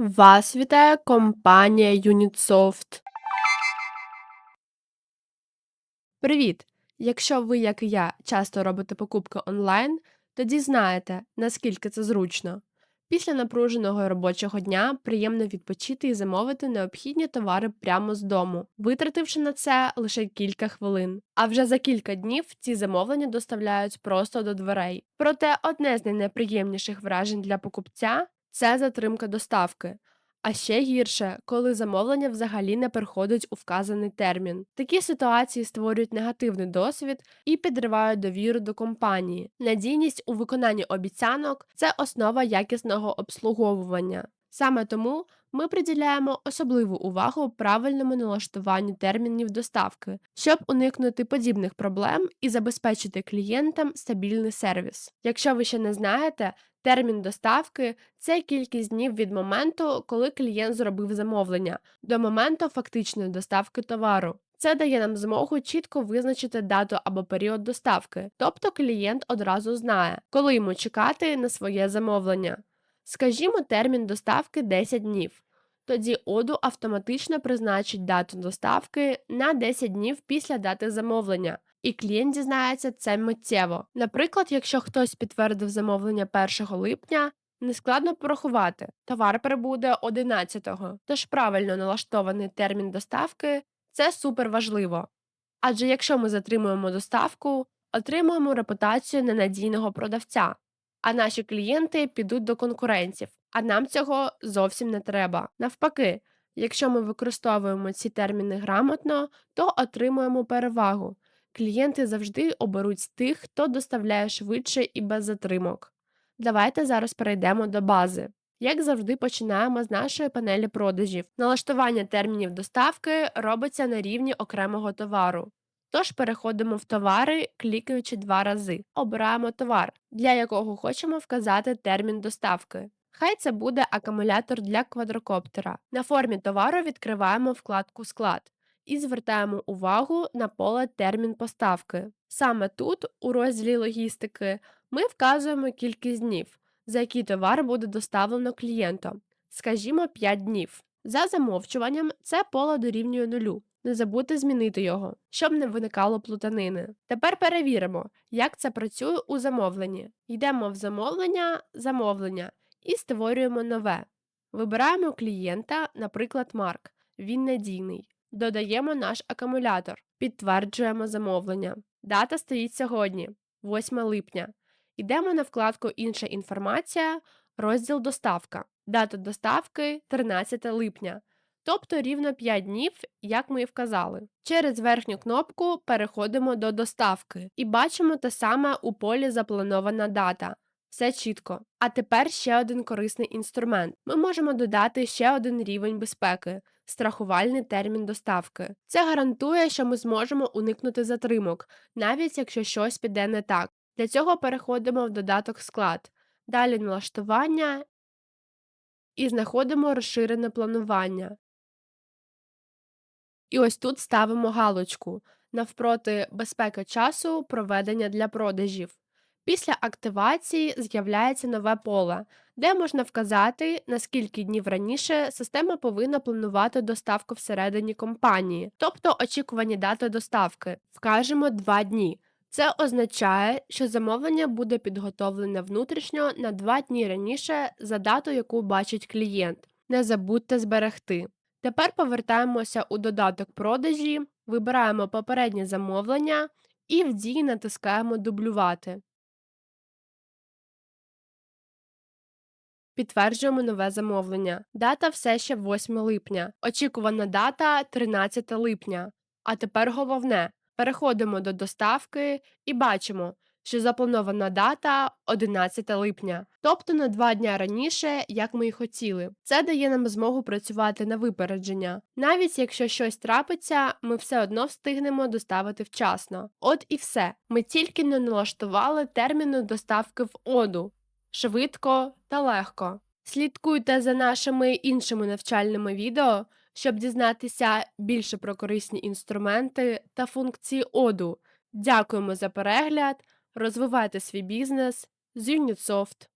Вас вітає компанія Unitsoft. Привіт! Якщо ви, як і я, часто робите покупки онлайн, тоді знаєте, наскільки це зручно. Після напруженого робочого дня приємно відпочити і замовити необхідні товари прямо з дому, витративши на це лише кілька хвилин. А вже за кілька днів ці замовлення доставляють просто до дверей. Проте одне з найнеприємніших вражень для покупця це затримка доставки. А ще гірше, коли замовлення взагалі не приходить у вказаний термін. Такі ситуації створюють негативний досвід і підривають довіру до компанії. Надійність у виконанні обіцянок це основа якісного обслуговування. Саме тому ми приділяємо особливу увагу правильному налаштуванню термінів доставки, щоб уникнути подібних проблем і забезпечити клієнтам стабільний сервіс. Якщо ви ще не знаєте, термін доставки це кількість днів від моменту, коли клієнт зробив замовлення, до моменту фактичної доставки товару. Це дає нам змогу чітко визначити дату або період доставки, тобто клієнт одразу знає, коли йому чекати на своє замовлення. Скажімо, термін доставки 10 днів. Тоді оду автоматично призначить дату доставки на 10 днів після дати замовлення, і клієнт дізнається це миттєво. Наприклад, якщо хтось підтвердив замовлення 1 липня, нескладно порахувати, товар прибуде 11-го, тож правильно налаштований термін доставки це супер важливо. Адже якщо ми затримуємо доставку, отримуємо репутацію ненадійного продавця, а наші клієнти підуть до конкурентів, а нам цього зовсім не треба. Навпаки, якщо ми використовуємо ці терміни грамотно, то отримуємо перевагу. Клієнти завжди оберуть тих, хто доставляє швидше і без затримок. Давайте зараз перейдемо до бази. Як завжди, починаємо з нашої панелі продажів. Налаштування термінів доставки робиться на рівні окремого товару. Тож переходимо в товари, клікаючи два рази. Обираємо товар, для якого хочемо вказати термін доставки. Хай це буде акумулятор для квадрокоптера. На формі товару відкриваємо вкладку Склад і звертаємо увагу на поле термін поставки. Саме тут, у розділі логістики, ми вказуємо кількість днів, за які товар буде доставлено клієнтом, скажімо, 5 днів. За замовчуванням, це поле дорівнює нулю. Не забудьте змінити його, щоб не виникало плутанини. Тепер перевіримо, як це працює у замовленні. Йдемо в замовлення, замовлення і створюємо нове. Вибираємо клієнта, наприклад, Марк. Він надійний. Додаємо наш акумулятор, підтверджуємо замовлення. Дата стоїть сьогодні, 8 липня. Йдемо на вкладку Інша інформація, розділ Доставка. Дата доставки 13 липня. Тобто рівно 5 днів, як ми і вказали. Через верхню кнопку переходимо до доставки і бачимо те саме у полі Запланована дата. Все чітко. А тепер ще один корисний інструмент. Ми можемо додати ще один рівень безпеки страхувальний термін доставки. Це гарантує, що ми зможемо уникнути затримок, навіть якщо щось піде не так. Для цього переходимо в додаток склад, далі налаштування і знаходимо розширене планування. І ось тут ставимо галочку навпроти безпека часу проведення для продажів. Після активації з'являється нове поле, де можна вказати, на скільки днів раніше система повинна планувати доставку всередині компанії, тобто очікувані дати доставки. Вкажемо 2 дні. Це означає, що замовлення буде підготовлене внутрішньо на 2 дні раніше за дату, яку бачить клієнт. Не забудьте зберегти. Тепер повертаємося у додаток продажі, вибираємо попереднє замовлення і в дії натискаємо Дублювати. Підтверджуємо нове замовлення. Дата все ще 8 липня. Очікувана дата 13 липня. А тепер головне: переходимо до доставки і бачимо, що запланована дата 11 липня, тобто на два дня раніше, як ми й хотіли. Це дає нам змогу працювати на випередження. Навіть якщо щось трапиться, ми все одно встигнемо доставити вчасно. От і все. Ми тільки не налаштували терміну доставки в оду швидко та легко. Слідкуйте за нашими іншими навчальними відео, щоб дізнатися більше про корисні інструменти та функції оду. Дякуємо за перегляд! Розвивайте свій бізнес з Unitsoft.